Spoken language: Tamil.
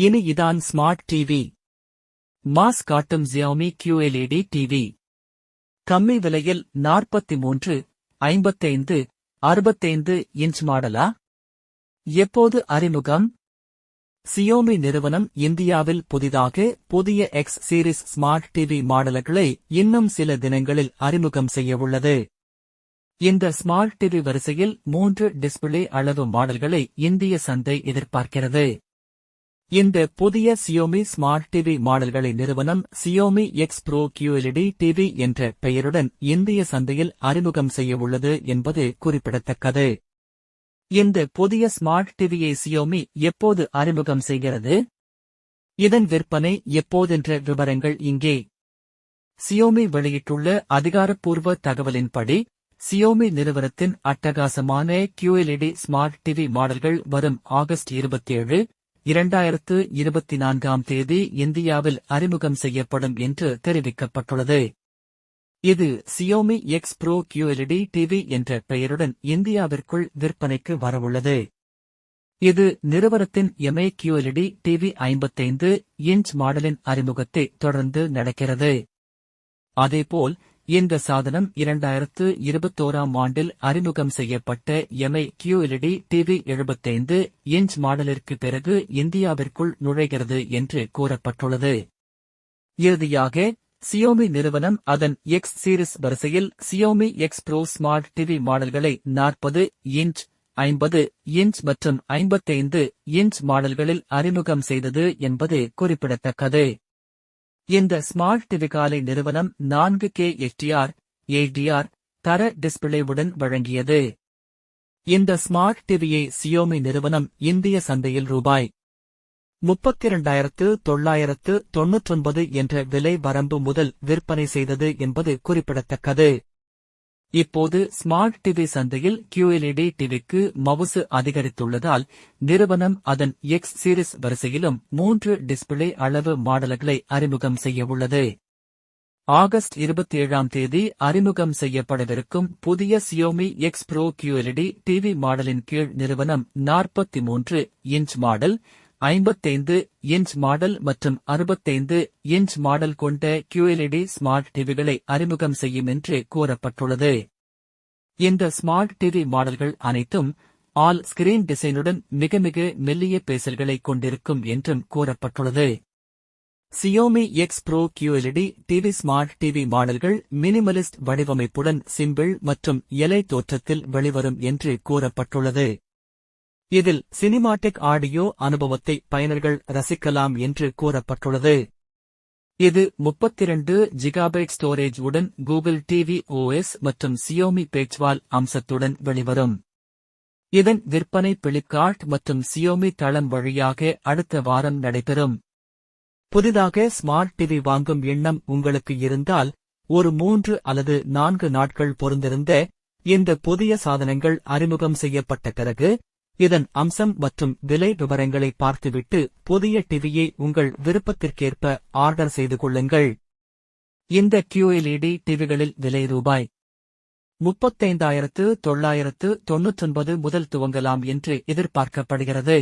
இனி இதான் ஸ்மார்ட் டிவி மாஸ் காட்டும் ஜியோமி கியூஎல்இடி டிவி கம்மி விலையில் நாற்பத்தி மூன்று ஐம்பத்தைந்து அறுபத்தைந்து இன்ச் மாடலா? எப்போது அறிமுகம்? சியோமி நிறுவனம் இந்தியாவில் புதிதாக புதிய எக்ஸ் சீரிஸ் ஸ்மார்ட் டிவி மாடல்களை இன்னும் சில தினங்களில் அறிமுகம் செய்யவுள்ளது இந்த ஸ்மார்ட் டிவி வரிசையில் மூன்று டிஸ்பிளே அளவு மாடல்களை இந்திய சந்தை எதிர்பார்க்கிறது. இந்த புதிய சியோமி ஸ்மார்ட் டிவி மாடல்களை நிறுவனம் Xiaomi X pro QLED TV என்ற பெயருடன் இந்திய சந்தையில் அறிமுகம் செய்யவுள்ளது என்பது குறிப்பிடத்தக்கது. இந்த புதிய ஸ்மார்ட் டிவியை சியோமி எப்போது அறிமுகம் செய்கிறது? இதன் விற்பனை எப்போதென்ற விவரங்கள் இங்கே. சியோமி வெளியிட்டுள்ள அதிகாரப்பூர்வ தகவலின்படி சியோமி நிறுவனத்தின் அட்டகாசமான கியூஎல்இடி ஸ்மார்ட் டிவி மாடல்கள் வரும் ஆகஸ்ட் இருபத்தேழு இரண்டாயிரத்து இருபத்தி நான்காம் தேதி இந்தியாவில் அறிமுகம் செய்யப்படும் என்று தெரிவிக்கப்பட்டுள்ளது. இது Xiaomi X pro QLED TV என்ற பெயருடன் இந்தியாவிற்குள் விற்பனைக்கு வரவுள்ளது. இது நிறுவனத்தின் எம்ஏ கியூஎல்இடி டிவி ஐம்பத்தைந்து இன்ச் மாடலின் அறிமுகத்தை தொடர்ந்து நடக்கிறது. அதேபோல் இந்த சாதனம் இரண்டாயிரத்து இருபத்தோராம் ஆண்டில் அறிமுகம் செய்யப்பட்ட எம்ஐ கியூஎல்இடி டிவி எழுபத்தைந்து இன்ச் மாடலிற்கு பிறகு இந்தியாவிற்குள் நுழைகிறது என்று கூறப்பட்டுள்ளது. இறுதியாக சியோமி நிறுவனம் அதன் எக்ஸ் சீரிஸ் வரிசையில் Xiaomi X pro smart TV மாடல்களை நாற்பது இன்ச் ஐம்பது இன்ச் மற்றும் ஐம்பத்தைந்து இன்ச் மாடல்களில் அறிமுகம் செய்தது என்பது குறிப்பிடத்தக்கது. இந்த ஸ்மார்ட் டிவிகாலை நிறுவனம் நான்கு கே எச்டிஆர் ஏடிஆர் தர டிஸ்பிளேவுடன் வழங்கியது. இந்த ஸ்மார்ட் டிவியை சியோமி நிறுவனம் இந்திய சந்தையில் ரூபாய் முப்பத்திரண்டாயிரத்து தொள்ளாயிரத்து தொன்னூற்றொன்பது என்ற விலை வரம்பு முதல் விற்பனை செய்தது என்பது குறிப்பிடத்தக்கது. இப்போது ஸ்மார்ட் டிவி சந்தையில் கியூஎல்இடி டிவிக்கு மவுசு அதிகரித்துள்ளதால் நிறுவனம் அதன் எக்ஸ் சீரிஸ் வரிசையிலும் மூன்று டிஸ்பிளே அளவு மாடல்களை அறிமுகம் செய்யவுள்ளது ஆகஸ்ட் இருபத்தி ஏழாம் தேதி அறிமுகம் செய்யப்படவிருக்கும் புதிய Xiaomi X pro QLED TV மாடலின் கீழ் நிறுவனம் நாற்பத்தி மூன்று இன்ச் மாடல் ஐம்பத்தைந்து இன்ச் மாடல் மற்றும் அறுபத்தைந்து இன்ச் மாடல் கொண்ட கியூஎல்இடி ஸ்மார்ட் டிவிகளை அறிமுகம் செய்யும் என்று கூறப்பட்டுள்ளது. இந்த ஸ்மார்ட் டிவி மாடல்கள் அனைத்தும் ஆல் ஸ்கிரீன் டிசைனுடன் மிக மிக மெல்லிய பேசல்களை கொண்டிருக்கும் என்றும் கூறப்பட்டுள்ளது. Xiaomi X pro QLED TV smart TV மாடல்கள் மினிமலிஸ்ட் வடிவமைப்புடன் சிம்பிள் மற்றும் எலை தோற்றத்தில் வெளிவரும் என்று கூறப்பட்டுள்ளது. இதில் சினிமாட்டிக் ஆடியோ அனுபவத்தை பயனர்கள் ரசிக்கலாம் என்று கூறப்பட்டுள்ளது. இது 32 ஜிகாபைட் ஸ்டோரேஜ் உடன் கூகுள் டிவி ஓஎஸ் மற்றும் சியோமி பேச்வால் அம்சத்துடன் வெளிவரும். இதன் விற்பனை பிளிப்கார்ட் மற்றும் சியோமி தளம் வழியாக அடுத்த வாரம் நடைபெறும். புதிதாக ஸ்மார்ட் டிவி வாங்கும் எண்ணம் உங்களுக்கு இருந்தால் ஒரு மூன்று அல்லது நான்கு நாட்கள் பொருந்திருந்த இந்த புதிய சாதனங்கள் அறிமுகம் செய்யப்பட்ட பிறகு இதன் அம்சம் மற்றும் விலை விவரங்களை பார்த்துவிட்டு புதிய டிவியை உங்கள் விருப்பத்திற்கேற்ப ஆர்டர் செய்து கொள்ளுங்கள். இந்த கியூஎல்இடி டிவிகளில் விலை ரூபாய் முப்பத்தைந்தாயிரத்து தொள்ளாயிரத்து தொன்னூற்றொன்பது முதல் துவங்கலாம் என்று எதிர்பார்க்கப்படுகிறது.